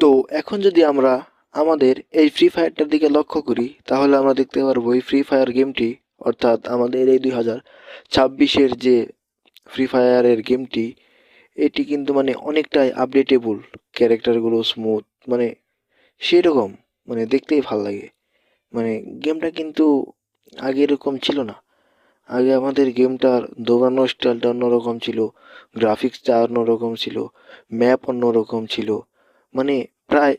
তো এখন যদি আমরা আমাদের এই ফ্রি ফায়ারটার দিকে লক্ষ্য করি, তাহলে আমরা দেখতে পারব এই ফ্রি ফায়ার গেমটি অর্থাৎ আমাদের এই দুই হাজার ছাব্বিশের যে ফ্রি ফায়ারের গেমটি এটি কিন্তু মানে অনেকটাই আপডেটেবল ক্যারেক্টারগুলো স্মুথ মানে সেরকম মানে দেখতেই ভালো লাগে। মানে গেমটা কিন্তু আগে এরকম ছিল না। আগে আমাদের গেমটার দৌড়ানোর স্টাইলটা অন্যরকম ছিল গ্রাফিক্সটা অন্যরকম ছিল ম্যাপ অন্যরকম ছিল মানে প্রায়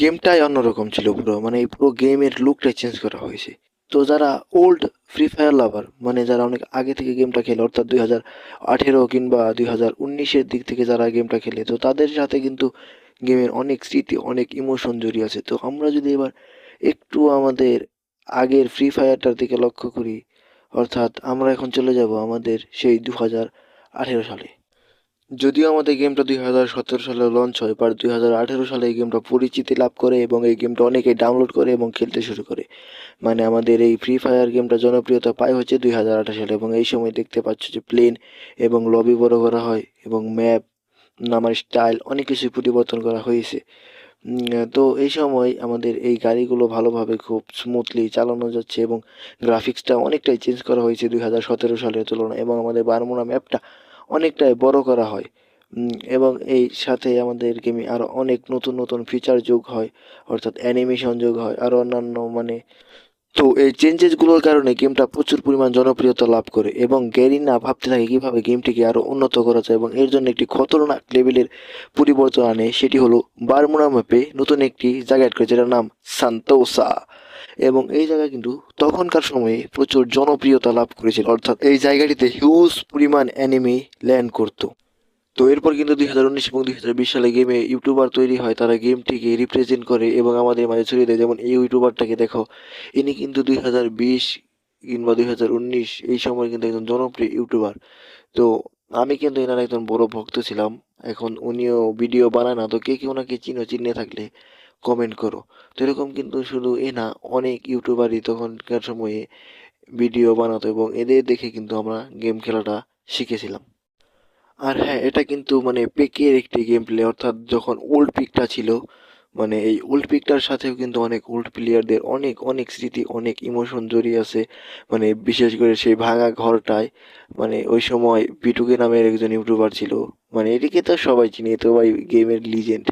গেমটাই অন্যরকম ছিল পুরো। মানে এই পুরো গেমের লুকটাই চেঞ্জ করা হয়েছে। তো যারা ওল্ড ফ্রি ফায়ার লাভার মানে যারা অনেক আগে থেকে গেমটা খেলে, অর্থাৎ দুই হাজার আঠেরো কিংবা দুই হাজার উনিশের দিক থেকে যারা গেমটা খেলে, তো তাদের সাথে কিন্তু গেমের অনেক স্মৃতি, অনেক ইমোশন জড়িয়ে আছে। তো আমরা যদি এবার একটু আমাদের আগের ফ্রি ফায়ারটার দিকে লক্ষ্য করি, অর্থাৎ আমরা এখন চলে যাব আমাদের সেই দু হাজার আঠেরো সালে। যদিও আমাদের গেমটা দুই হাজার সতেরো সালে লঞ্চ হয় বাট দুই হাজার আঠেরো সালে এই গেমটা পরিচিতি লাভ করে এবং এই গেমটা অনেকে ডাউনলোড করে এবং খেলতে শুরু করে। মানে আমাদের এই ফ্রি ফায়ার গেমটা জনপ্রিয়তা পায় হচ্ছে দুই হাজার আঠারো সালে এবং এই সময় দেখতে পাচ্ছ যে প্লেন এবং লবি বড় করা হয় এবং ম্যাপ নামার স্টাইল অনেক কিছু পরিবর্তন করা হয়েছে। তো এই সময় আমাদের এই গাড়িগুলো ভালোভাবে খুব স্মুথলি চালানো যাচ্ছে এবং গ্রাফিক্সটা অনেকটাই চেঞ্জ করা হয়েছে দুই হাজার সতেরো সালের তুলনায় এবং আমাদের বারমোনা ম্যাপটা অনেকটাই বড় করা হয়। এবং এই সাথে আমাদের গেমে আরও অনেক নতুন নতুন ফিচার যোগ হয়, অর্থাৎ অ্যানিমেশন যোগ হয় আরও অন্যান্য মানে তো এই চেঞ্জেসগুলোর কারণে গেমটা প্রচুর পরিমাণ জনপ্রিয়তা লাভ করে এবং গ্যারিনা ভাবতে থাকে কীভাবে গেমটিকে আরও উন্নত করা যায় এবং এর জন্য একটি খতরনাক লেভেলের পরিবর্তন আনে, সেটি হলো বারমুনা ম্যাপে নতুন একটি জায়গা অ্যাড করে, যেটার নাম সান্তোসা এবং এই জায়গা কিন্তু তখনকার সময়ে প্রচুর জনপ্রিয়তা লাভ করেছিল। অর্থাৎ এই জায়গাটিতে হিউজ পরিমাণ অ্যানিমি ল্যান্ড করতো। তো এরপর কিন্তু দুই হাজার উনিশ এবং দুই হাজার বিশ সালে গেমে ইউটিউবার তৈরি হয়। তারা গেমটিকে রিপ্রেজেন্ট করে এবং আমাদের মাঝে ছড়িয়ে দেয়। যেমন এই ইউটিউবারটাকে দেখো, ইনি কিন্তু দুই হাজার বিশ কিংবা দুই হাজার উনিশ এই সময় কিন্তু একজন জনপ্রিয় ইউটিউবার তো আমি কিন্তু এনার একজন বড় ভক্ত ছিলাম। এখন উনিও ভিডিও বানায় না। তো কে কে ওনাকে চিনো? চিনে থাকলে কমেন্ট করো। তো এরকম কিন্তু শুধু এ না, অনেক ইউটিউবারই তখনকার সময়ে ভিডিও বানাতো এবং এদের দেখে কিন্তু আমরা গেম খেলাটা শিখেছিলাম। আর হ্যাঁ এটা কিন্তু মানে পেকের একটি গেম প্লে অর্থাৎ যখন ওল্ড পিকটা ছিল মানে এই ওল্ড পিকটার সাথেও কিন্তু অনেক ওল্ড প্লেয়ারদের অনেক অনেক স্মৃতি, অনেক ইমোশন জড়িয়ে আছে। মানে বিশেষ করে সেই ভাঙা ঘরটায় মানে ওই সময় পিটুকে নামের একজন ইউটিউবার ছিল। মানে এটিকে তো সবাই চিনি তো ভাই গেমের লিজেন্ড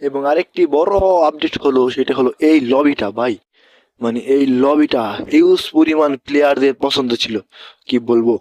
এবং আরেকটি বড় আপডেট হলো, সেটা হলো এই লবিটা ভাই। মানে এই লবিটা হিউজ পরিমাণ প্লেয়ারদের পছন্দ ছিল। কি বলব?